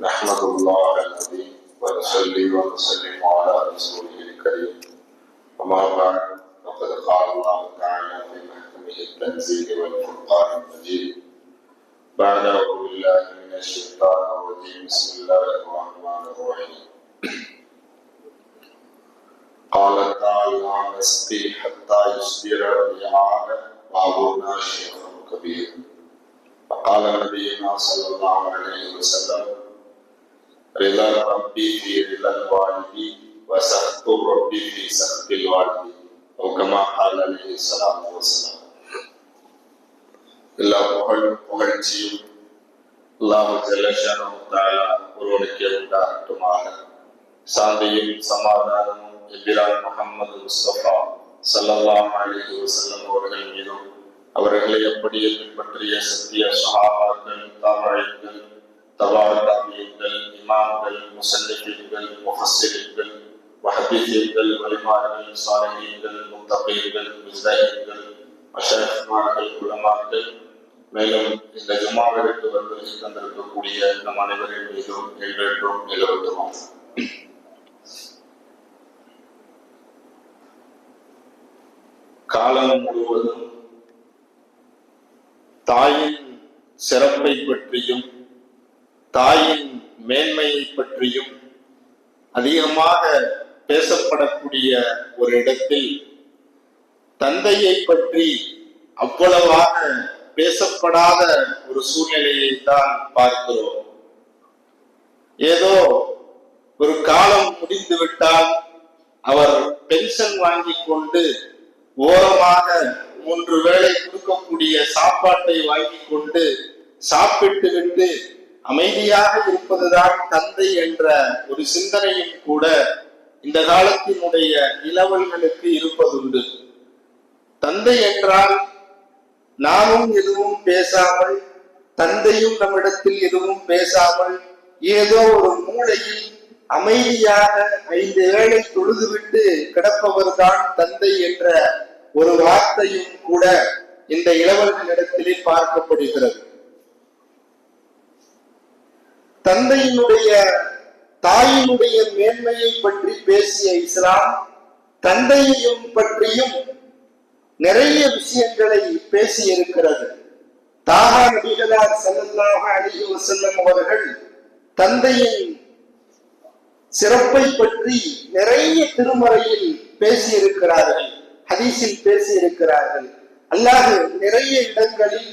نحمد الله العظيم ونصلي ونسلم على رسوله الكريم. أما بعد فقد قال الله تعالى في محكمة التنزيل والفرقان المجيد. بعد أعوذ بالله من الشيطان الرجيم. بسم الله الرحمن الرحيم. قال تعالى نسقي حتى يصدر الرعاء وأبونا شيخ كبير فقال نبينا صلى الله عليه وسلم رضا ربي في رضا الوالد وسخط ربي في سخط الوالد أو كما قال عليه الصلاة والسلام எல்லா புகழும் புகழ்ச்சியும் அல்லாஹு ஜல்லஷானு தாலா ஒருவனுக்கே உண்டாகட்டுமாக சாந்தியும் சமாதானமும் எபிரான் முகமது முஸ்தபா சல்லல்லாஹு அலைஹி வஸல்லம் அவர்கள் மீதும் அவர்களை அப்படியே பின்பற்றிய சத்திய சஹாபாக்கள் தாவாய்கள் தபாத்தாமியங்கள் இமாம்கள் முசல்லிகள் முஹசிர்கள் வஹதீஸ்கள் வலிமார்கள் சாலிஹீன்கள் முத்தபீர்கள் முஸ்தகீன்கள் மஷரஃப்மார்கள் குலமார்கள் மேலும் இந்த ஜுமாவிற்கு வந்து தந்திருக்கக்கூடிய நம் அனைவரின் மீதும் என்றென்றும் நிலவட்டுமா காலம் முழுவதும் தாயின் சிறப்பை பற்றியும் தாயின் மேன்மையை பற்றியும் அதிகமாக பேசப்படக்கூடிய ஒரு இடத்தில் தந்தையை பற்றி அவ்வளவாக பேசப்படாத ஒரு சூழ்நிலையை தான் பார்க்கிறோம். ஏதோ ஒரு காலம் முடிந்து விட்டால் அவர் பென்ஷன் வாங்கி கொண்டு ஓரமாக மூன்று வேளை கொடுக்கக்கூடிய சாப்பாட்டை வாங்கி கொண்டு சாப்பிட்டு விட்டு அமைதியாக இருப்பதுதான் தந்தை என்ற ஒரு சிந்தனையும் கூட இந்த காலத்தினுடைய இளவல்களுக்கு இருப்பதுண்டு. தந்தை என்றால் நாமும் எதுவும் பேசாமல் தந்தையும் நம்மிடத்தில் எதுவும் பேசாமல் ஏதோ ஒரு மூலையில் அமைதியாக ஐந்து வேளை தொழுதுவிட்டு கிடப்பவர்தான் தந்தை என்ற ஒரு வார்த்தையும் கூட இந்த இளவல்களிடத்திலே பார்க்கப்படுகிறது. தந்தையினுடைய தாயினுடைய மேன்மையை பற்றி பேசிய இஸ்லாம் தந்தையையும் பற்றியும் நிறைய விஷயங்களை பேசி இருக்கிறது தாகா நபிகளார் ஸல்லல்லாஹு அலைஹி வஸல்லம் அவர்கள் தந்தையின் சிறப்பை பற்றி நிறைய திருமறையில் பேசியிருக்கிறார்கள் ஹதீஸில் பேசியிருக்கிறார்கள். அல்லாஹ் நிறைய இடங்களில்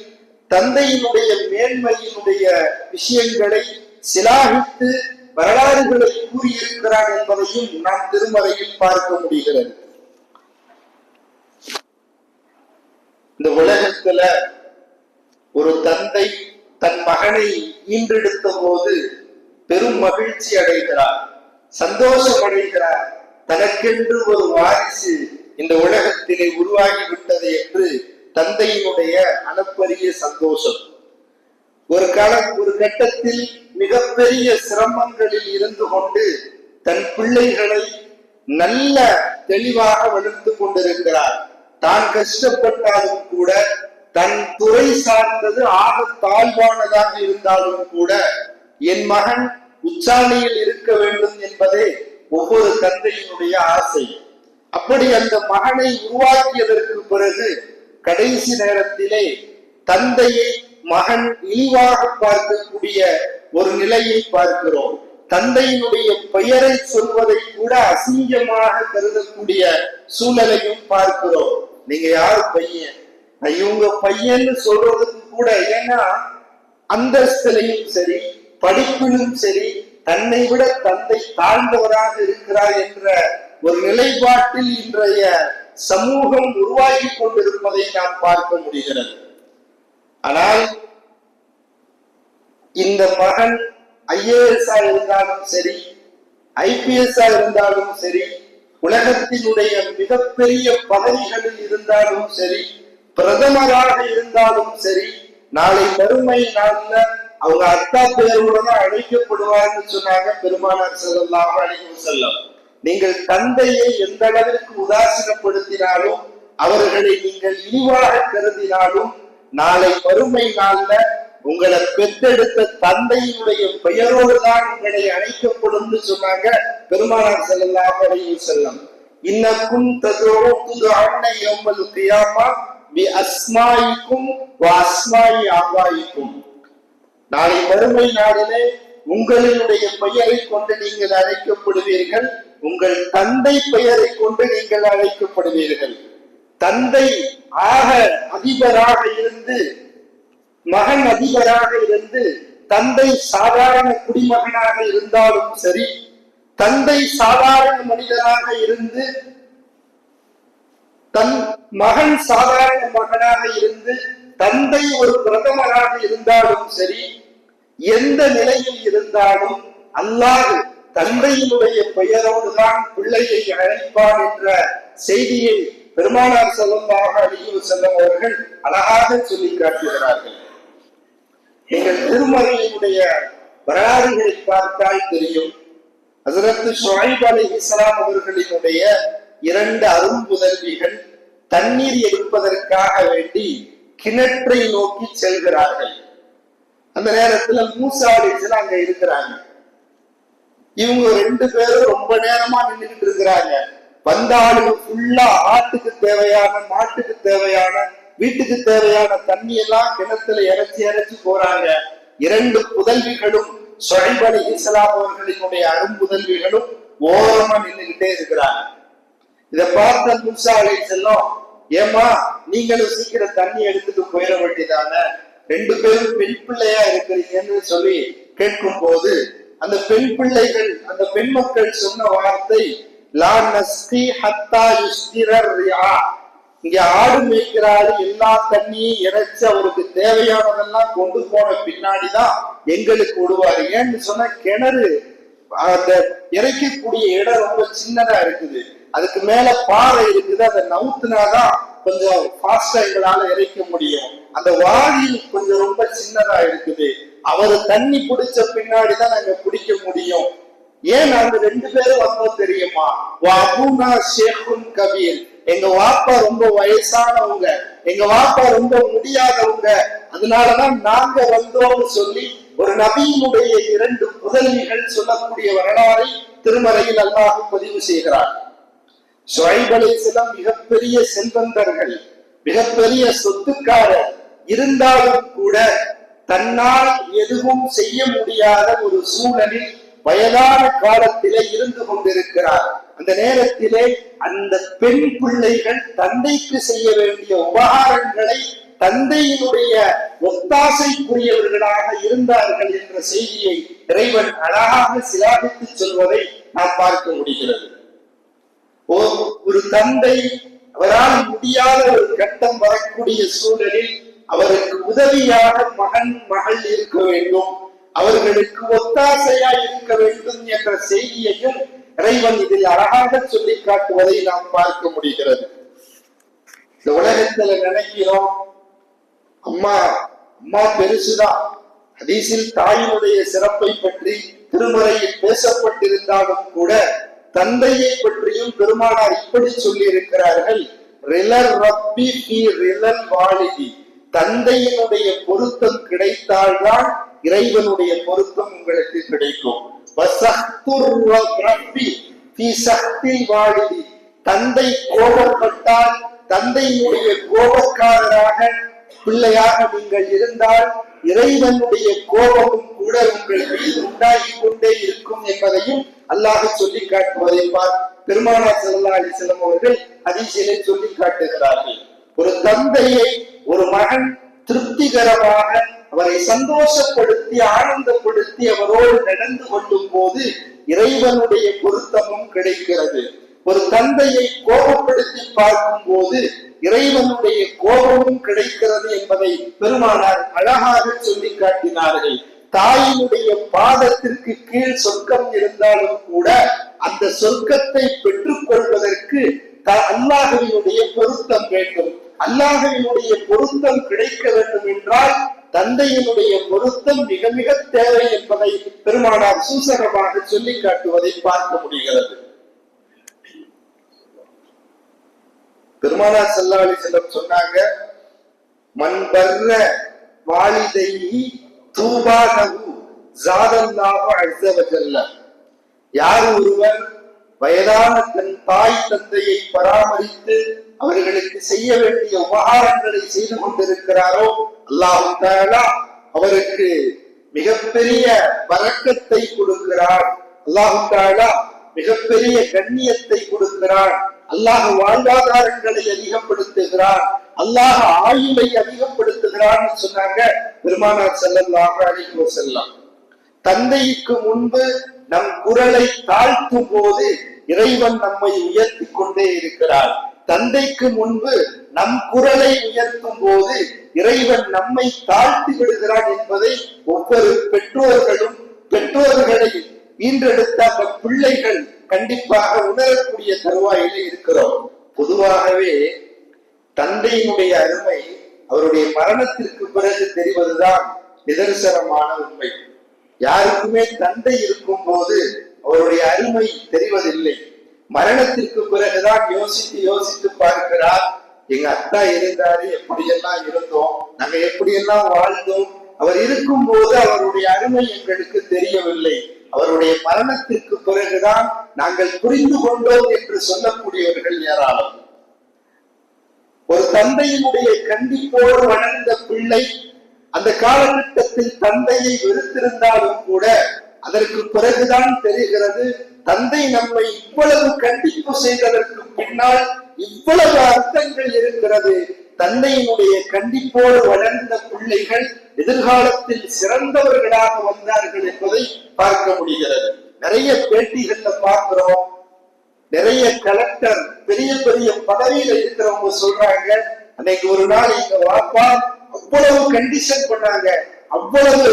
தந்தையினுடைய மேன்மையினுடைய விஷயங்களை சிலாகித்து வரலாறுகளை கூறியிருக்கிறான் என்பதையும் நாம் திருமறையில் பார்க்க முடிகிறது. இந்த உலகத்துல ஒரு தந்தை தன் மகனை ஈன்றெடுத்த போது பெரும் மகிழ்ச்சி அடைகிறார் சந்தோஷம் அடைகிறார். தனக்கென்று ஒரு வாரிசு இந்த உலகத்திலே உருவாகி விட்டது என்று தந்தையினுடைய அளப்பரிய சந்தோஷம். ஒரு கால ஒரு கட்டத்தில் மிகப்பெரிய சிரமங்களில் இருந்து கொண்டு தன் பிள்ளைகளை நல்ல தெளிவாக வளர்த்து கொண்டிருக்கிறார். தான் கஷ்டப்பட்டாலும் கூட தன் துறை சார்ந்தது ஆக தாழ்வானதாக இருந்தாலும் கூட என் மகன் உச்சாணியில் இருக்க வேண்டும் என்பதே ஒவ்வொரு தந்தையினுடைய ஆசை. அப்படி அந்த மகனை உருவாக்கியதற்கு பிறகு கடைசி நேரத்திலே தந்தையை மகன் இழிவாக பார்க்கக்கூடிய ஒரு நிலையை பார்க்கிறோம். தந்தையினுடைய பெயரை சொல்வதை கூட அசிங்கமாக கருதக்கூடிய சூழலையும் பார்க்கிறோம். நீங்க யார் பையன்? இவங்க பையன்னு சொல்றதுக்கு கூட ஏன்னா அந்தஸ்திலையும் சரி படிப்பிலும் சரி தன்னை விட தந்தை தாழ்ந்தவராக இருக்கிறார் என்ற ஒரு நிலைப்பாட்டில் இன்றைய சமூகம் உருவாகி கொண்டிருப்பதை நாம் பார்க்க முடிகிறது. ஆனால் இந்த மகன் ஐஏஎஸ் இருந்தாலும் சரி ஐபிஎஸ் இருந்தாலும் சரி உலகத்தினுடைய மிகப்பெரிய பதவிகளில் இருந்தாலும் சரி பிரதமராக இருந்தாலும் சரி நாளை மறுமை நாள்ல அவங்க அத்தா பெயரோட தான் அழைக்கப்படுவார்னு சொன்னாங்க பெருமானார் செல்லாம அழைக்கும் செல்லம் நீங்கள் தந்தையை எந்த அளவிற்கு உதாசீனப்படுத்தினாலும் அவர்களை நீங்கள் இழிவாக கருதினாலும் நாளை மறுமை நாள்ல உங்களை பெற்றெடுத்த தந்தையினுடைய பெயரோடு தான் உங்களை அழைக்கப்படும் சொன்னாங்க பெருமானார் செல்லல்லாஹு அடையும் செல்லம் இன்னக்கும் ததுது அன்னை யௌமல் கியாமா பி அஸ்மாயிக்கும் அஸ்மாயி ஆபாயிக்கும் நாளை மறுமை நாளிலே உங்களினுடைய பெயரை கொண்டு நீங்கள் அழைக்கப்படுவீர்கள். உங்கள் தந்தை பெயரை கொண்டு நீங்கள் அழைக்கப்படுவீர்கள். தந்தை ஆக அதிபராக இருந்து மகன் அதிபராக இருந்து தந்தை சாதாரண குடிமகனாக இருந்தாலும் சரி தந்தை சாதாரண மனிதராக இருந்து தன் மகன் சாதாரண மகனாக இருந்து தந்தை ஒரு பிரதமராக இருந்தாலும் சரி எந்த நிலையில் இருந்தாலும் அல்லாது தந்தையினுடைய பெயரோடு தான் பிள்ளையை அழைப்பான் என்ற செய்தியை பெருமானார் ஸல்லல்லாஹு அறிவு வஸல்லம் அவர்கள் அழகாக சொல்லி காட்டுகிறார்கள். நீங்கள் திருமறையினுடைய வரலாறுகளை பார்த்தால் தெரியும். அதற்கு ஷாயிப் அலி இஸ்லாம் அவர்களினுடைய இரண்டு அரும்புதல்விகள் தண்ணீர் எடுப்பதற்காக வேண்டி கிணற்றை நோக்கி செல்கிறார்கள். அந்த நேரத்துல மூசா அலிஸ்லாம் அங்க இருக்கிறாங்க. இவங்க ரெண்டு பேரும் ரொம்ப நேரமா நின்றுகிட்டு இருக்கிறாங்க. வந்த ஆளுங்க ஃபுல்லா ஆட்டுக்கு தேவையான மாட்டுக்கு தேவையான வீட்டுக்கு தேவையான தண்ணி எல்லாம் கிணத்துல இறைச்சி இறைச்சி போறாங்க. இரண்டு புதல்விகளும் ஷுஐப் அலி இஸ்லாம் அவர்களினுடைய அரும்புதல்விகளும் ஓரமா நின்றுகிட்டே இருக்கிறாங்க. இத பார்த்த முசா அலை செல்லம் ஏமா நீங்களும் சீக்கிரம் தண்ணி எடுத்துட்டு போயிட வேண்டியதானே? ரெண்டு பேரும் பெண் பிள்ளையா இருக்கிறீங்கன்னு சொல்லி கேட்கும் போது அந்த பெண் பிள்ளைகள் அந்த பெண் மக்கள் சொன்ன வார்த்தை லா நஸ்தி ஹத்தா யுஸ்திரர் ரியா. இங்க ஆடு மேய்க்கிறாரு எல்லா தண்ணியும் இறைச்சு அவருக்கு தேவையானதெல்லாம் கொண்டு போன பின்னாடிதான் எங்களுக்கு விடுவாரு ஏன்னு சொன்னா கிணறு அந்த இறைக்கக்கூடிய இடம் ரொம்ப சின்னதா இருக்குது. அதுக்கு மேல பாறை இருக்குது அதை நவுத்துனாதான் கொஞ்சம் ஃபாஸ்டா எங்களால இறைக்க முடியும். அந்த வாயில் கொஞ்சம் ரொம்ப சின்னதா இருக்குது. அவர் தண்ணி பிடிச்ச பின்னாடிதான் நாங்க பிடிக்க முடியும். ஏன் நாங்க ரெண்டு பேரும் வந்தோம் தெரியுமா? அபுனா ஷேகுன் கபீர். எங்க வாப்பா ரொம்ப வயசானவங்க எங்க வாப்பா ரொம்ப முடியாதவங்க அதனாலதான் நாங்க வந்தோம்னு சொல்லி ஒரு நபியினுடைய இரண்டு புதல்விகள் சொல்லக்கூடிய வரலாறை திருமறையில் அல்லாஹ் பதிவு செய்கிறார். ஷுவைப் அலைஹிஸ்ஸலாம் மிகப்பெரிய செல்வந்தர்கள் மிகப்பெரிய சொத்துக்காரர். இருந்தாலும் கூட தன்னால் எதுவும் செய்ய முடியாத ஒரு சூழலில் வயதான காலத்திலே இருந்து கொண்டிருக்கிறார். அந்த நேரத்திலே அந்த பெண் பிள்ளைகள் தந்தைக்கு செய்ய வேண்டிய உபகாரங்களை தந்தையினுடைய ஒத்தாசைக்குரியவர்களாக இருந்தார்கள் என்ற செய்தியை இறைவன் அழகாக சிலாபித்து சொல்வதை நாம் பார்க்க முடிகிறது. ஓ- ஒரு தந்தை அவரால் முடியாத ஒரு கட்டம் வரக்கூடிய சூழலில் அவருக்கு உதவியாக மகன் மகள் இருக்க வேண்டும். அவர்களுக்கு ஒத்தாசையா இருக்க வேண்டும் என்ற செய்தியையும் இறைவன் இதில் அழகாக சொல்லி காட்டுவதை நாம் பார்க்க முடிகிறது. இந்த உலகத்துல நினைக்கிறோம் அம்மா அம்மா பெருசுதான். ஹதீஸில் தாயினுடைய சிறப்பை பற்றி திருமறையில் பேசப்பட்டிருந்தாலும் கூட தந்தையை பற்றியும் பெருமானார் இப்படி சொல்லி இருக்கிறார்கள் ரிலர் ரப்பி ஃபி ரிலல் வாலிதி தந்தையினுடைய பொருத்தம் கிடைத்தால்தான் இறைவனுடைய பொருத்தம் உங்களுக்கு கிடைக்கும். வசஹ்துர் தந்தை கோபப்பட்டால் தந்தையினுடைய கோபக்காரராக பிள்ளையாக நீங்கள் இருந்தால் இறைவனுடைய கோபமும் கூட உங்கள் மீது உண்டாகி கொண்டே இருக்கும் என்பதையும் அல்லாஹ் சொல்லி காட்டுவதை பார் பெருமானா ஸல்லல்லாஹு அலிசலம் அவர்கள் ஹதீஸிலே சொல்லி காட்டுகிறார்கள். ஒரு தந்தையை ஒரு மகன் திருப்திகரமாக அவரை சந்தோஷப்படுத்தி ஆனந்தப்படுத்தி அவரோடு நடந்து கொள்ளும் போது இறைவனுடைய பொருத்தமும் கிடைக்கிறது. ஒரு தந்தையை கோபப்படுத்தி பார்க்கும் போது இறைவனுடைய கோபமும் கிடைக்கிறது என்பதை பெருமானார் அழகாக சொல்லி காட்டினார்கள். தாயினுடைய பாதத்திற்கு கீழ் சொர்க்கம் இருந்தாலும் கூட அந்த சொர்க்கத்தை பெற்றுக் கொள்வதற்கு த- பொருத்தம் வேண்டும். அல்லாஹ்வினுடைய பொருத்தம் கிடைக்க வேண்டும் என்றால் தந்தையினுடைய பொருத்தம் மிக மிக தேவை என்பதை பெருமானார் சூசகமாக சொல்லி காட்டுவதை பார்க்க முடிகிறது. பெருமானார் ஸல்லல்லாஹு அலைஹி சொன்னாங்க மண் பர்ர வாலிதைஹி தூபானகு ஜாதல்லாஹு அஸ்ஸ யார் ஒருவர் வயதான தன் தாய் தந்தையை பராமரித்து அவர்களுக்கு செய்ய வேண்டிய உபகாரங்களை செய்து கொண்டிருக்கிறாரோ? அல்லாஹ் தஆலா அவருக்கு மிகப்பெரிய வரக்கத்தை கொடுக்கிறார் அல்லாஹ் தஆலா மிகப்பெரிய கண்ணியத்தை கொடுக்கிறார் அல்லாஹ் வாழ்வாதாரங்களை அதிகப்படுத்துகிறார் அல்லாஹ் ஆயுளை அதிகப்படுத்துகிறான்னு சொன்னாங்க பெருமானார் ஸல்லல்லாஹு அலைஹி வஸல்லம். தந்தைக்கு முன்பு நம் குரலை தாழ்த்தும் போது இறைவன் நம்மை உயர்த்தி கொண்டே இருக்கிறார். தந்தைக்கு முன்பு நம் குரலை உயர்த்தும் போது இறைவன் நம்மை தாழ்த்தி விடுகிறான் என்பதை ஒவ்வொரு பெற்றோர்களும் பெற்றோர்களை ஈன்றெடுத்த பிள்ளைகள் கண்டிப்பாக உணரக்கூடிய தருவாயில இருக்கிறோம். பொதுவாகவே தந்தையினுடைய அருமை அவருடைய மரணத்திற்கு பிறகு தெரிவதுதான் நிதர்சனமான உண்மை. யாருக்குமே தந்தை இருக்கும் போது அவருடைய அருமை தெரிவதில்லை. மரணத்திற்கு பிறகுதான் யோசித்து யோசித்து பார்க்கிறார். எங்க அத்தா இருந்தாரு எப்படியெல்லாம் இருந்தோம் நாங்க எப்படியெல்லாம் வாழ்ந்தோம் அவர் இருக்கும் போது அவருடைய அருமை எங்களுக்கு தெரியவில்லை. அவருடைய மரணத்திற்கு பிறகுதான் நாங்கள் புரிந்து கொண்டோம் என்று சொல்லக்கூடியவர்கள் ஏராளம். ஒரு தந்தையினுடைய கண்டிப்போடு வளர்ந்த பிள்ளை அந்த காலகட்டத்தில் தந்தையை வெறுத்திருந்தாலும் கூட அதற்கு பிறகுதான் தெரிகிறது தந்தை நம்மை இவ்வளவு கண்டிப்பு செய்ததற்கு பின்னால் இவ்வளவு அர்த்தங்கள் இருக்கிறது. தந்தையினுடைய கண்டிப்போடு வளர்ந்த பிள்ளைகள் எதிர்காலத்தில் சிறந்தவர்களாக வந்தார்கள் என்பதை பார்க்க முடிகிறது. நிறைய பேட்டிகள்ல பார்க்கிறோம். நிறைய கலெக்டர் பெரிய பெரிய பதவியில இருக்கிறவங்க சொல்றாங்க அன்னைக்கு ஒரு நாள் எங்க வாப்பா அவ்வளவு கண்டிஷன் பண்ணாங்க. அவ்வளவு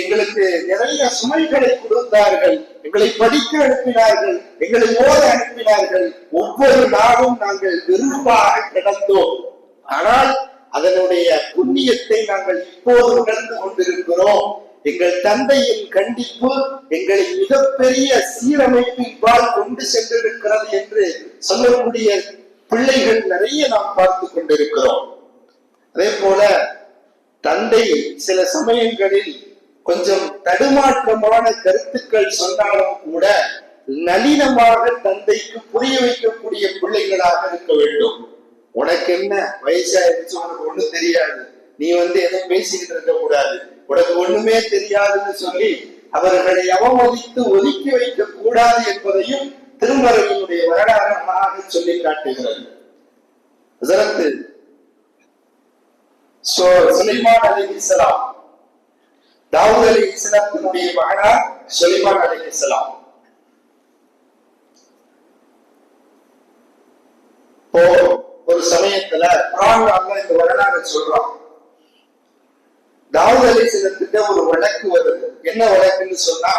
எங்களுக்கு நிறைய சுமைகளை கொடுத்தார்கள். எங்களை படிக்க அனுப்பினார்கள். எங்களை ஓட அனுப்பினார்கள். ஒவ்வொரு நாளும் நாங்கள் வெறுப்பாக கிடந்தோம். ஆனால் அதனுடைய புண்ணியத்தை நாங்கள் இப்போது உணர்ந்து கொண்டிருக்கிறோம். எங்கள் தந்தையின் கண்டிப்பு எங்களை மிகப்பெரிய சீரமைப்பின் பால் கொண்டு சென்றிருக்கிறது என்று சொல்லக்கூடிய பிள்ளைகள் நிறைய நாம் பார்த்து கொண்டிருக்கிறோம். அதே போல தந்தை சில சமயங்களில் கொஞ்சம் தடுமாற்றமான கருத்துக்கள் சொன்னாலும் கூட நளினமாக தந்தைக்கு புரிய வைக்கக்கூடிய பிள்ளைகளாக இருக்க வேண்டும். உனக்கு என்ன? வயசாயிருச்சு உனக்கு ஒண்ணும் தெரியாது. நீ வந்து எதுவும் பேசிக்கிட்டு இருக்க கூடாது. உனக்கு ஒண்ணுமே தெரியாதுன்னு சொல்லி அவர்களை அவமதித்து ஒதுக்கி வைக்க கூடாது என்பதையும் திருமறையினுடைய வரலாறு சொல்லி காட்டுகிறது. சோ- சுலைமான் அலைஹிஸ்ஸலாம் தாவூத் அலைஹிஸ்ஸலாத்தினுடைய மகனார் சுலைமான் அலைஹிஸ்ஸலாம் இப்போ ஒரு சமயத்துல குர்ஆன்ல இந்த வரலாறு சொல்றான். தாவூத் அலைஹிஸ்ஸலாத்துக்கு ஒரு வழக்கு வருது. என்ன வழக்குன்னு சொன்னா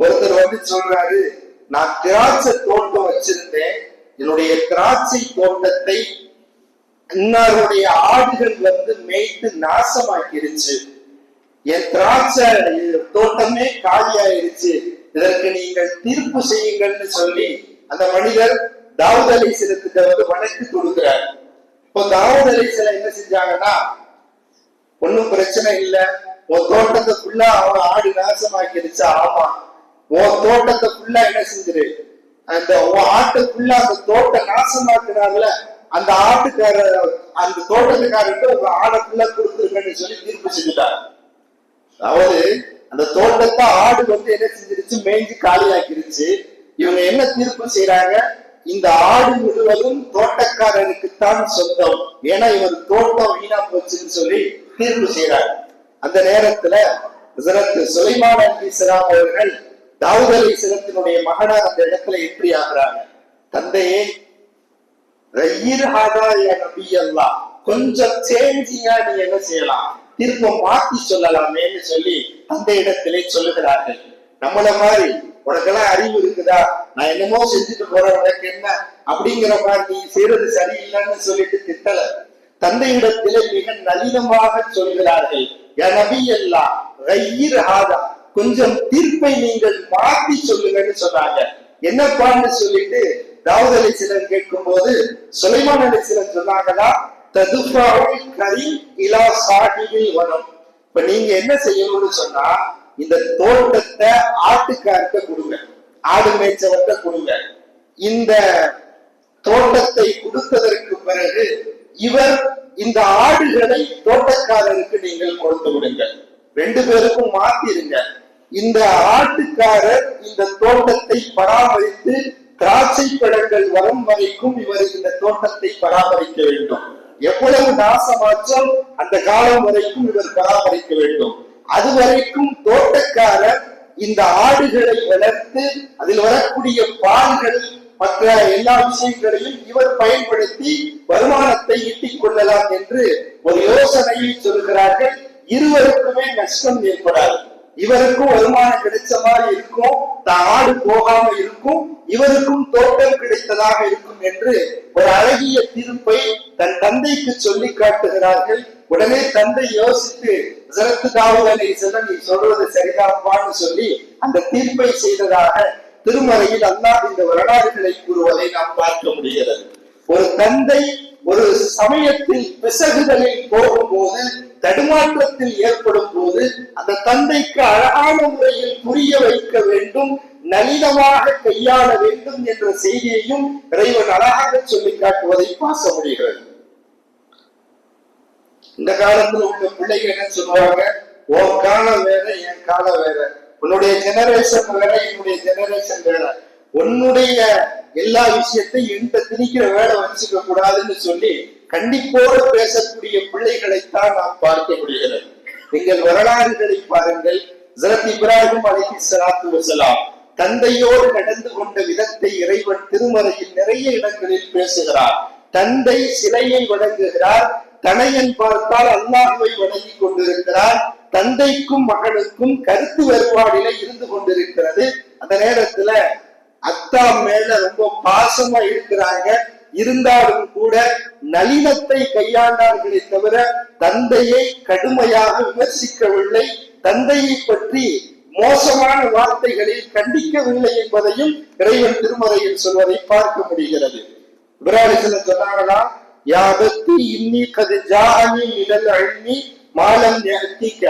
ஒருத்தர் வந்து சொல்றாரு நான் திராட்சை தோட்டம் வச்சிருந்தேன். என்னுடைய திராட்சை தோட்டத்தை இன்னாருடைய ஆடுகள் வந்து மேய்த்து நாசமாக்கிருச்சு. என் திராட்சை தோட்டமே காலியாயிருச்சு. இதற்கு நீங்கள் தீர்ப்பு செய்யுங்கள்னு சொல்லி அந்த மனிதர் தாவூத் அலிசலத்துக்கு வந்து வணக்கு கொடுக்கிறார். இப்போ தாவூத் அலிசல என்ன செஞ்சாங்கன்னா ஒன்னும் பிரச்சனை இல்லை. உன் தோட்டத்தை ஃபுல்லா அவன் ஆடு நாசமாக்கிருச்சு ஆமா. உன் தோட்டத்தை ஃபுல்லா என்ன செஞ்சிரு? அந்த உன் ஆட்டை ஃபுல்லா அந்த தோட்டம் நாசமாக்குனார்ல அந்த ஆட்டுக்கார அந்த தோட்டத்துக்காரர்கிட்ட உங்க ஆடை ஃபுல்லா சொல்லி தீர்ப்பு செஞ்சுட்டாங்க அதாவது அந்த தோட்டத்தை ஆடு வந்து என்ன செஞ்சிருச்சு? மேய்ஞ்சு காலியாக்கிருச்சு. இவங்க என்ன தீர்ப்பு செய்யறாங்க இந்த ஆடு முழுவதும் தோட்டக்காரனுக்குத்தான் சொந்தம். ஏன்னா இவர் தோட்டம் வீணா போச்சுன்னு சொல்லி தீர்ப்பு செய்யறாங்க அந்த நேரத்துல ஹஸரத் சுலைமான் அலிஸ்லாம் அவர்கள் தாவூத் அலிஸ்லத்தினுடைய மகனார் அந்த இடத்துல எப்படி ஆகுறாங்க? தந்தையே ரய்யிர் ஹாதாய நபி கொஞ்சம் சேஞ்சிங்கா நீ என்ன செய்யலாம்? திரும்ப மாத்தி சொல்லலாமேன்னு சொல்லி அந்த இடத்திலே சொல்லுகிறார்கள். நம்மள மாதிரி உனக்கெல்லாம் அறிவு இருக்குதா? நான் என்னமோ செஞ்சுட்டு போறேன் உனக்கு என்ன? அப்படிங்கிற மாதிரி நீ செய்யறது சரியில்லைன்னு சொல்லிட்டு திட்டல. தந்தையிடத்திலே மிக நளினமாக சொல்கிறார்கள் யா நபி அல்லாஹ் ரய்யிர் கொஞ்சம் தீர்ப்பை நீங்கள் மாற்றி சொல்லுங்கன்னு சொன்னாங்க. என்னப்பான்னு சொல்லிட்டு தாவூத் அலிஸ்லம் கேட்கும் போது சுலைமான் அலிஸ்லம் சொன்னாங்களா ததுபாவை கரி இலா சாஹிபில் வனம். இப்ப இப்ப நீங்க என்ன செய்யணும்னு சொன்னா இந்த தோட்டத்தை ஆட்டுக்கார்ட்ட கொடுங்க ஆடு மேய்ச்சவர்கிட்ட கொடுங்க. இந்த தோட்டத்தை கொடுத்ததற்கு பிறகு இவர் இந்த ஆடுகளை தோட்டக்காரருக்கு நீங்கள் கொடுத்து விடுங்க ரெண்டு பேருக்கும் மாத்திருங்க. இந்த ஆட்டுக்காரர் இந்த தோட்டத்தை பராமரித்து திராட்சை பழங்கள் வரும் வரைக்கும் இவர் இந்த தோட்டத்தை பராமரிக்க வேண்டும். எவ்வளவு நாசமாச்சும் அந்த காலம் வரைக்கும் இவர் பராமரிக்க வேண்டும். அது வரைக்கும் தோட்டக்காரர் இந்த ஆடுகளை வளர்த்து அதில் வரக்கூடிய பால்கள் மற்ற எல்லா விஷயங்களையும் இவர் பயன்படுத்தி வருமானத்தை ஈட்டிக் கொள்ளலாம் என்று ஒரு யோசனையை சொல்கிறார்கள். இருவருக்குமே நஷ்டம் ஏற்படாது. இவருக்கும் வருமானம் கிடைச்ச மாதிரி இருக்கும். தான் ஆடு போகாம இருக்கும். இவருக்கும் தோட்டம் கிடைத்ததாக இருக்கும் என்று ஒரு அழகிய தீர்ப்பை தன் தந்தைக்கு சொல்லி காட்டுகிறார்கள். உடனே தந்தை யோசித்து சிறப்பு காவலனை செல்ல நீ சொல்றது சரிதான்பான்னு சொல்லி அந்த தீர்ப்பை செய்ததாக திருமறையில் அல்லாஹ் இந்த வரலாறுகளை கூறுவதை நாம் பார்க்க முடிகிறது. ஒரு தந்தை ஒரு சமயத்தில் பிசகுதலில் போகும்போது தடுமாற்றத்தில் ஏற்படும் போது அந்த தந்தைக்கு அழகான முறையில் புரிய வைக்க வேண்டும் நளினமாக கையாள வேண்டும் என்ற செய்தியையும் இறைவன் அழகாக சொல்லி காட்டுவதை பாச முடிகிறது. இந்த காலத்துல உங்க பிள்ளைங்க என்ன சொல்லுவாங்க? உன் காலம் வேற என் காலம் வேற. உன்னுடைய ஜெனரேஷன் வேற என்னுடைய ஜெனரேஷன் வேற. உன்னுடைய எல்லா விஷயத்தையும் என்கிட்ட திணிக்கிற வேலை வச்சுக்க கூடாதுன்னு சொல்லி கண்டிப்போடு பேசக்கூடிய பிள்ளைகளைத்தான் நாம் பார்க்க முடிகிறது. நீங்கள் வரலாறுகளை பாருங்கள். ஜரத் இப்ராஹிம் அலைஹி சலாத்து வசலாம் தந்தையோடு நடந்து கொண்ட விதத்தை இறைவன் திருமறையில் நிறைய இடங்களில் பேசுகிறார். தந்தை சிலையை வணங்குகிறார். தனையன் பார்த்தால் அல்லாஹுவை வணங்கி கொண்டிருக்கிறார். தந்தைக்கும் மகனுக்கும் கருத்து வேறுபாடில இருந்து கொண்டிருக்கிறது. அந்த நேரத்துல அத்தா மேல ரொம்ப பாசமா இருக்கிறாங்க. இருந்தாலும் கூட நளினத்தை கையாண்டார்களே தவிர தந்தையை கடுமையாக விமர்சிக்கவில்லை. தந்தையை பற்றி மோசமான வார்த்தைகளில் கண்டிக்கவில்லை என்பதையும் இறைவன் திருமறையில் சொல்வதை பார்க்க முடிகிறது. இப்ராஹிம் சொன்னாங்களா யாபத்தி இன்னி கது ஜாஅனி மினல் இல்மி மாலம் யஹ்திக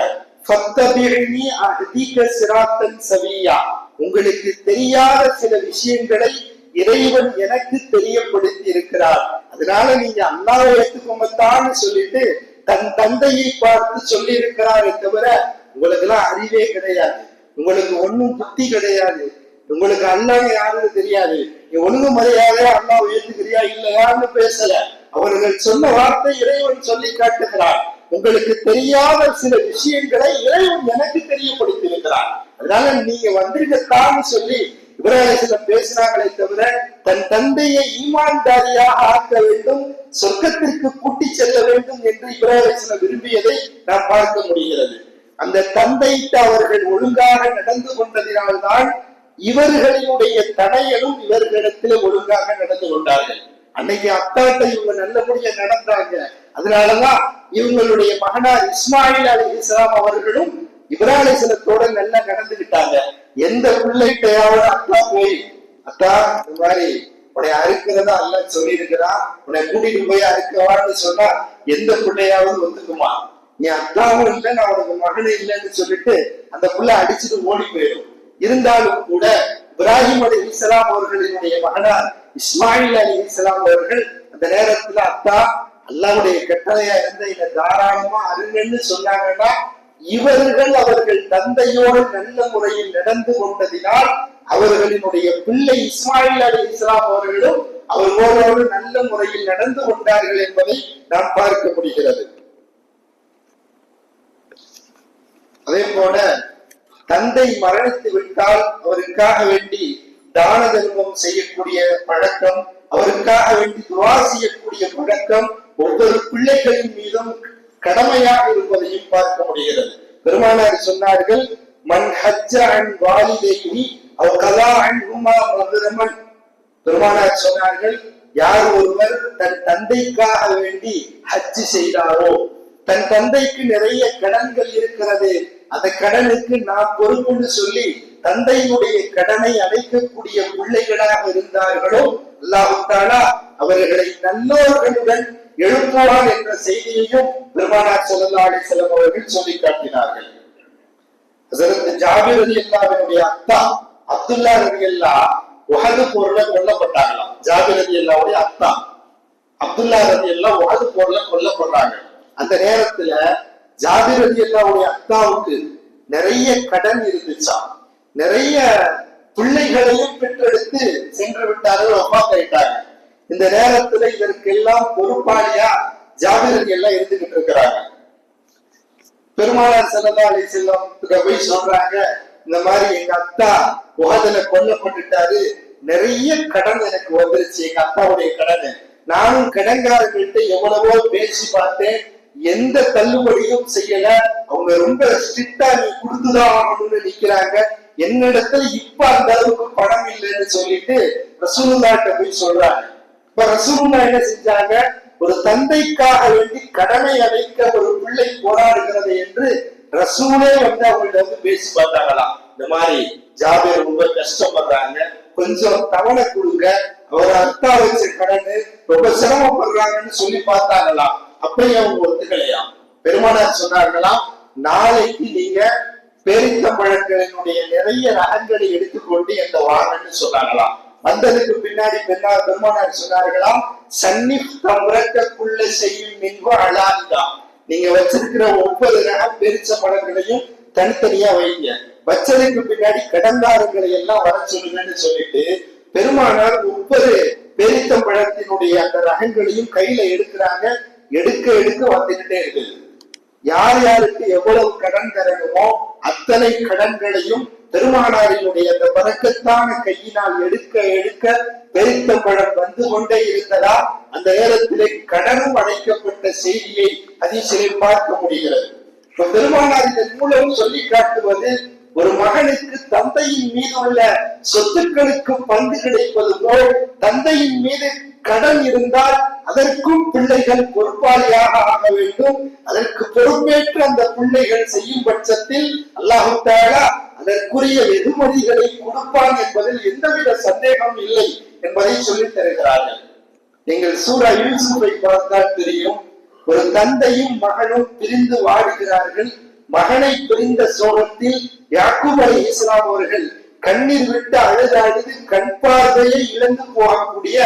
சிராத்தன் சவியா. உங்களுக்கு தெரியாத சில விஷயங்களை இறைவன் எனக்கு தெரியப்படுத்தி இருக்கிறார் அதனால நீங்க அல்லாவை ஏற்றுக்கோங்கத்தான்னு சொல்லிட்டு தன் தந்தையை பார்த்து சொல்லி இருக்கிறாரே தவிர உங்களுக்கு எல்லாம் அறிவே கிடையாது. உங்களுக்கு ஒன்னும் புத்தி கிடையாது. உங்களுக்கு அண்ணா யாருன்னு தெரியாது. நீ ஒழுங்கு மரியாதையா அல்லாஹ் ஏத்துக்கிறியா இல்லையான்னு பேசல. அவர்கள் சொன்ன வார்த்தை இறைவன் சொல்லி காட்டுகிறார். உங்களுக்கு தெரியாத சில விஷயங்களை இறைவன் எனக்கு தெரியப்படுத்தியிருக்கிறார். அதனால நீங்க வந்திருக்கத்தான்னு சொல்லி இப்ராஹிம் பேசினாங்களே தவிர தன் தந்தையை ஈமான்தாரியாக ஆக்க வேண்டும் சொர்க்கத்திற்கு கூட்டி செல்ல வேண்டும் என்று இப்ராஹிம் விரும்பியதை நாம் பார்க்க முடிகிறது. அந்த தந்தைக்கு அவர்கள் ஒழுங்காக நடந்து கொண்டதினால்தான் இவர்களினுடைய தடையலும் இவர்களிடத்தில் ஒழுங்காக நடந்து கொண்டார்கள். அன்னைக்கு அத்தாட்ட இவங்க நல்லபடியா நடந்தாங்க. அதனாலதான் இவங்களுடைய மகனார் இஸ்மாயில் அலி இஸ்லாம் அவர்களும் இப்ராஹிசனத்தோட நல்லா நடந்துகிட்டாங்க எந்த பிள்ளைகிட்டையாவது அக்கா போய் அக்கா இந்த மாதிரி உன்னை அறுக்கிறதா அல்ல சொல்லி இருக்கிறான் உன்னை கூட்டிட்டு போய் அறுக்கவான்னு சொன்னா எந்த பிள்ளையாவது வந்துக்குமா நீ அக்காவும் இல்லை நான் உனக்கு மகனே இல்லைன்னு சொல்லிட்டு அந்த புள்ள அடிச்சுட்டு ஓடி போயிடும். இருந்தாலும் கூட இப்ராஹிம் அலி இஸ்லாம் அவர்களினுடைய மகனார் இஸ்மாயில் அலி இஸ்லாம் அவர்கள் அந்த நேரத்துல அத்தா அல்லாவுடைய கட்டளையா இருந்த இதை தாராளமா அருங்கன்னு சொன்னாங்கன்னா இவர்கள் அவர்கள் தந்தையோடு நல்ல முறையில் நடந்து கொண்டதினால் அவர்களினுடைய பிள்ளை இஸ்மாயில் அலி இஸ்லாம் அவர்களும் அவர்களோடு நல்ல முறையில் நடந்து கொண்டார்கள் என்பதை நாம் பார்க்க முடிகிறது. அதே போல தந்தை மரணித்து விட்டால் அவருக்காக வேண்டி தான தர்மம் செய்யக்கூடிய பழக்கம் அவருக்காக வேண்டி துவா செய்யக்கூடிய பழக்கம் ஒவ்வொரு பிள்ளைகளின் மீதும் கடமையாக இருப்பதையும் பார்க்க முடிகிறது. பெருமானார் சொன்னார்கள் மன் ஹஜ்ஜ அன் வாலிதைஹி அவர் கலா அன் ஹுமா மதுரமன். பெருமானார் சொன்னார்கள் யார் ஒருவர் தன் தந்தைக்காக வேண்டி ஹஜ் செய்தாரோ தன் தந்தைக்கு நிறைய கடன்கள் இருக்கிறது அந்த கடனுக்கு நான் பொறுப்புன்னு சொல்லி தந்தையுடைய கடனை அடைக்கக்கூடிய பிள்ளைகளாக இருந்தார்களோ அல்லாஹு அவர்களை நல்லோர்களுடன் எழுப்புவார் என்ற செய்தியையும் பெருமானார் ஸல்லல்லாஹு அலைஹி அவர்கள் சொல்லி காட்டினார்கள். ஹஸரத் ஜாபிர் ரலியல்லாஹுவினுடைய அத்தா அப்துல்லா ரலியல்லாஹ் உஹது போர்ல கொல்லப்பட்டாங்களாம். ஜாபிர் ரலியல்லாஹுடைய அத்தா அப்துல்லா ரதியெல்லாம் உகது போர்ல கொல்லப்படுறாங்க. அந்த நேரத்துல ஜாபிர் அல்லாவுடைய அத்தாவுக்கு நிறைய கடன் இருந்துச்சாம் நிறைய பிள்ளைகளையும் பெற்றெடுத்து சென்று விட்டார்கள் அம்மா கைட்டாங்க இந்த நேரத்துல இதற்கெல்லாம் பொறுப்பாளியா ஜாபிர் எல்லாம் இருந்துகிட்டு இருக்கிறாங்க. பெருமாளர் செல்லதா அலி செல்லம் போய் சொல்றாங்க இந்த மாதிரி எங்க அத்தா உகதுல கொல்லப்பட்டுட்டாரு நிறைய கடன் எனக்கு வந்துருச்சு எங்க அத்தாவுடைய கடன். நானும் கடன்காரர்கள்ட்ட எவ்வளவோ பேசி பார்த்தேன் எந்த தள்ளுபடியும் செய்யல அவங்க ரொம்ப ஸ்ட்ரிக்டா நீ கொடுத்துதான் ஆகணும்னு நிக்கிறாங்க. என்னிடத்துல இப்ப அந்த அளவுக்கு பணம் இல்லைன்னு சொல்லிட்டு ரசூலுல்லாட்ட போய் சொல்றாங்க. இப்ப ரசூலுல்லா என்ன செஞ்சாங்க? ஒரு தந்தைக்காக வேண்டி கடனை அடைக்க ஒரு பிள்ளை போராடுகிறது என்று ரசூலே வந்து அவங்கள்ட்ட வந்து பேசி பார்த்தாங்களாம். இந்த மாதிரி ஜாபியர் ரொம்ப கஷ்டப்படுறாங்க. கொஞ்சம் தவணை கொடுங்க. அவர் அத்தா வச்ச கடனு ரொம்ப சிரமப்படுறாங்கன்னு சொல்லி பார்த்தாங்களாம். அப்படியே அவங்க ஒத்துக்கலையா பெருமானார் சொன்னார்களாம் நாளைக்கு நீங்க பேரித்தம்பழங்களினுடைய நிறைய ரகங்களை எடுத்துக்கொண்டு எங்க வாங்கன்னு சொன்னாங்களாம். வந்ததுக்கு பின்னாடி பெண்ணா பெருமானார் சொன்னார்களாம் சன்னிப் தம்பரக்குள்ள செய்யும் மின்பு அழாதுதான் நீங்க வச்சிருக்கிற ஒவ்வொரு ரகம் பெரிச்ச பழங்களையும் தனித்தனியா வைங்க. வச்சதுக்கு பின்னாடி கடந்தாறுகளை எல்லாம் வர சொல்லுங்கன்னு சொல்லிட்டு பெருமானார் ஒவ்வொரு பேரித்தம்பழத்தினுடைய அந்த ரகங்களையும் கையில எடுக்கிறாங்க. எடுக்க எடுக்க வந்துகிட்டே இருக்குது யார் யாருக்கு எவ்வளவு கடன் தரணுமோ அத்தனை கடன்களையும் பெருமானாரினுடைய அந்த பறக்கத்தான கையினால் எடுக்க எடுக்க பெருத்தம்பழம் வந்து கொண்டே இருந்ததா? அந்த நேரத்திலே கடனும் அடைக்கப்பட்ட செய்தியை அதிசலை பார்க்க முடிகிறது. இப்ப பெருமானார் இதன் மூலம் சொல்லி காட்டுவது ஒரு மகனுக்கு தந்தையின் மீது உள்ள சொத்துக்களுக்கு பங்கு கிடைப்பது போல் தந்தையின் மீது கடன் இருந்தால் அதற்கும் பிள்ளைகள் பொறுப்பாளியாக ஆக வேண்டும். அதற்கு பொறுப்பேற்று அந்த பிள்ளைகள் செய்யும் பட்சத்தில் அல்லாஹு தாலா அதற்குரிய வெகுமதிகளை கொடுப்பான் என்பதில் எந்தவித சந்தேகம் இல்லை என்பதை சொல்லித் தருகிறார்கள். நீங்கள் சூரா யூசுஃபை பார்த்தால் தெரியும் ஒரு தந்தையும் மகனும் பிரிந்து வாடுகிறார்கள் மகனை பிரிந்த சோகத்தில் யாக்கூப் அலி இஸ்லாம் அவர்கள் கண்ணீர் விட்டு அழுது அழுது கண் பார்வையை இழந்து போகக்கூடிய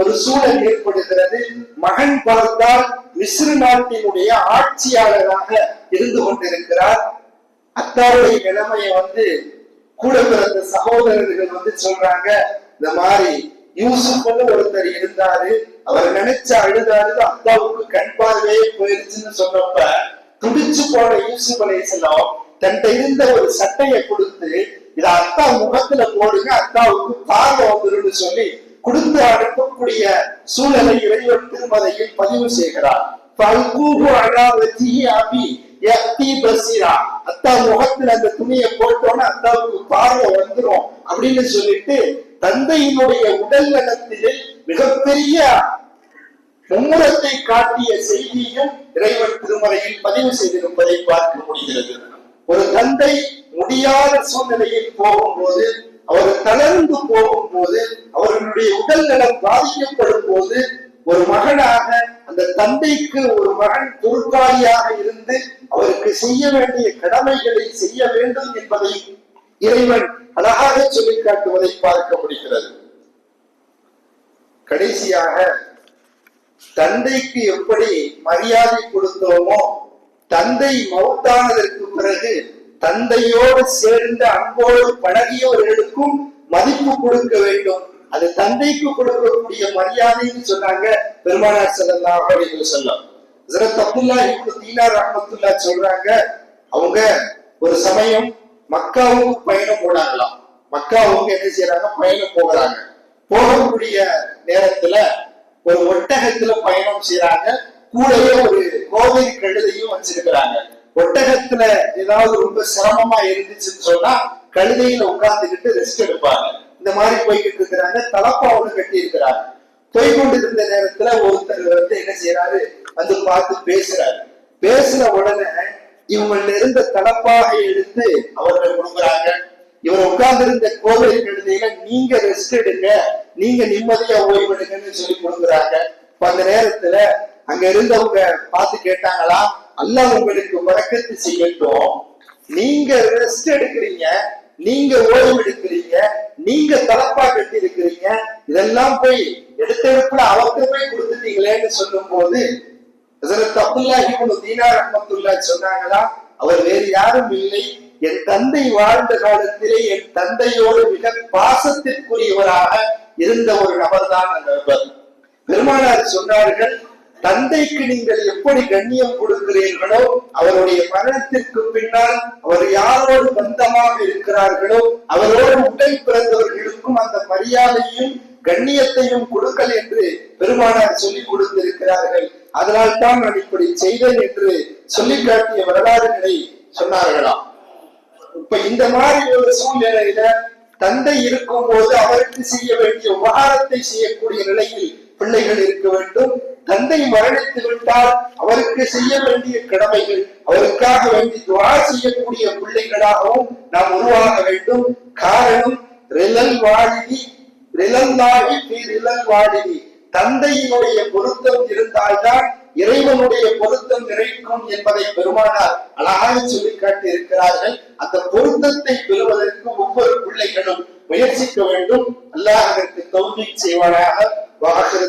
ஒரு சூழல் ஏற்படுகிறது. மகன் பார்த்தால் மிஸ்ரு நாட்டினுடைய ஆட்சியாளராக இருந்து கொண்டிருக்கிறார். அத்தாருடைய நிலைமையை வந்து கூட பிறந்த சகோதரர்கள் வந்து சொல்றாங்க. இந்த மாதிரி யூசுப்னு ஒருத்தர் இருந்தாரு. அவர் நினைச்ச அழுதாரு. அத்தாவுக்கு கண் பார்வையே போயிருச்சுன்னு சொன்னப்ப துடிச்சு போன யூசுப் அலைஹிஸ்ஸலாம் தன்கிட்ட இருந்த ஒரு சட்டையை கொடுத்து இதை அத்தா முகத்துல போடுங்க அத்தாவுக்கு பார்வை வந்துருன்னு சொல்லி கொடுத்து அனுப்பக்கூடிய சூழலை இறைவன் திருமதையில் பதிவு செய்கிறார். பல்கூபு அழா அத்தா முகத்துல அந்த துணியை போட்டோன்னா அத்தாவுக்கு பார்வை வந்துரும் அப்படின்னு சொல்லிட்டு தந்தையினுடைய உடல் நலத்திலே மிகப்பெரிய மும்முரத்தை காட்டிய செய்தியும் இறைவன் திருமறையில் பதிவு செய்திருப்பதை பார்க்க முடிகிறது. ஒரு தந்தை முடியாத சூழ்நிலையில் போகும்போது அவர் தளர்ந்து போகும்போது அவர்களுடைய உடல் நலம் பாதிக்கப்படும் போது ஒரு மகனாக அந்த தந்தைக்கு ஒரு மகன் பொறுப்பாளியாக இருந்து அவருக்கு செய்ய வேண்டிய கடமைகளை செய்ய வேண்டும் என்பதை இறைவன் அழகாக சொல்லி காட்டுவதை பார்க்க முடிகிறது. கடைசியாக தந்தைக்கு எப்படி மரியாதை கொடுத்தோமோ தந்தை மௌத்தானதற்கு பிறகு தந்தையோடு சேர்ந்த அன்போடு பழகியவர்களுக்கும் மதிப்பு கொடுக்க வேண்டும். அது தந்தைக்கு கொடுக்கக்கூடிய மரியாதைன்னு சொன்னாங்க பெருமானார் செல்லா அப்படின்னு வஸல்லம். ஹஜ்ரத் அப்துல்லா இப்படி தீனார் ரஹ்மத்துல்லாஹ் சொல்றாங்க அவங்க ஒரு சமயம் மக்காவுக்கு பயணம் போனாங்களாம் மக்காவுக்கு என்ன செய்யறாங்க பயணம் போகிறாங்க. போகக்கூடிய நேரத்துல ஒரு ஒட்டகத்துல பயணம் செய்யறாங்க கூடவே ஒரு கோவை கழுதையும் வச்சிருக்கிறாங்க. ஒட்டகத்துல ஏதாவது ரொம்ப சிரமமா இருந்துச்சுன்னு சொன்னா கழுதையில உட்கார்ந்துகிட்டு ரெஸ்ட் எடுப்பாங்க. இந்த மாதிரி போய்கிட்டு இருக்கிறாங்க. தலப்பாவோட கட்டி இருக்கிறாங்க போய் கொண்டிருந்த நேரத்துல ஒருத்தர் வந்து என்ன செய்யறாரு வந்து பார்த்து பேசுறாரு. பேசுற உடனே இவங்கள்ட்ட இருந்த தலப்பாக எடுத்து அவர்கள் கொடுக்குறாங்க. இவர் உட்கார்ந்திருந்த கோவில் கழுதையில நீங்க ரெஸ்ட் எடுங்க. நீங்க நிம்மதியா ஓய்வெடுங்கன்னு சொல்லி கொடுக்குறாங்க. அந்த நேரத்துல அங்க இருந்தவங்க பார்த்து கேட்டாங்களா? அல்லாஹ் உங்களுக்கு வழக்கத்து செய்யட்டும் நீங்க ரெஸ்ட் எடுக்கிறீங்க நீங்க ஓய்வு எடுக்கிறீங்க நீங்க தலப்பா கட்டி இருக்கிறீங்க இதெல்லாம் போய் எடுத்த எடுப்புல அவருக்கு போய் கொடுத்துட்டீங்களேன்னு சொல்லும் போது அப்துல்லாஹி சொன்னாங்களா அவர் வேறு யாரும் இல்லை. என் தந்தை வாழ்ந்த காலத்திலே என் தந்தையோடு மிக பாசத்திற்குரியவராக இருந்த ஒரு நபர்தான் அந்த நபர். பெருமானார் சொன்னார்கள் தந்தைக்கு நீங்கள் எப்படி கண்ணியம் கொடுக்கிறீர்களோ அவருடைய மரணத்திற்கு பின்னால் அவர் யாரோடு பந்தமாக இருக்கிறார்களோ அவரோடு உடல் பிறந்தவர்களுக்கும் அந்த மரியாதையும் கண்ணியத்தையும் கொடுக்கல் என்று பெருமானார் சொல்லிக் கொடுத்திருக்கிறார்கள். அதனால் தான் நான் இப்படி செய்தேன் என்று சொல்லி காட்டிய வரலாறுகளை சொன்னார்களாம். இப்ப இந்த மாதிரி ஒரு சூழ்நிலையில தந்தை இருக்கும் போது அவருக்கு செய்ய வேண்டிய உபகாரத்தை செய்யக்கூடிய நிலையில் பிள்ளைகள் இருக்க வேண்டும். தந்தை மரணித்து விட்டால் அவருக்கு செய்ய வேண்டிய கடமைகள் அவருக்காக வேண்டி துவா செய்யக்கூடிய பிள்ளைகளாகவும் நாம் உருவாக வேண்டும். காரணம் ரிலல் வாழினி ரிலந்தாகி ரிலல் வாழிதி தந்தையினுடைய பொருத்தம் இருந்தால்தான் இறைவனுடைய பொருத்தம் நிறைக்கும் என்பதை பெருமானார் அழகாக சொல்லி காட்டி இருக்கிறார்கள் அந்த பொருத்தத்தை பெறுவதற்கு ஒவ்வொரு பிள்ளைகளும் முயற்சிக்க வேண்டும். அல்லாஹ் அதற்கு தௌஃபீக் செய்வானாக. வாஹிரு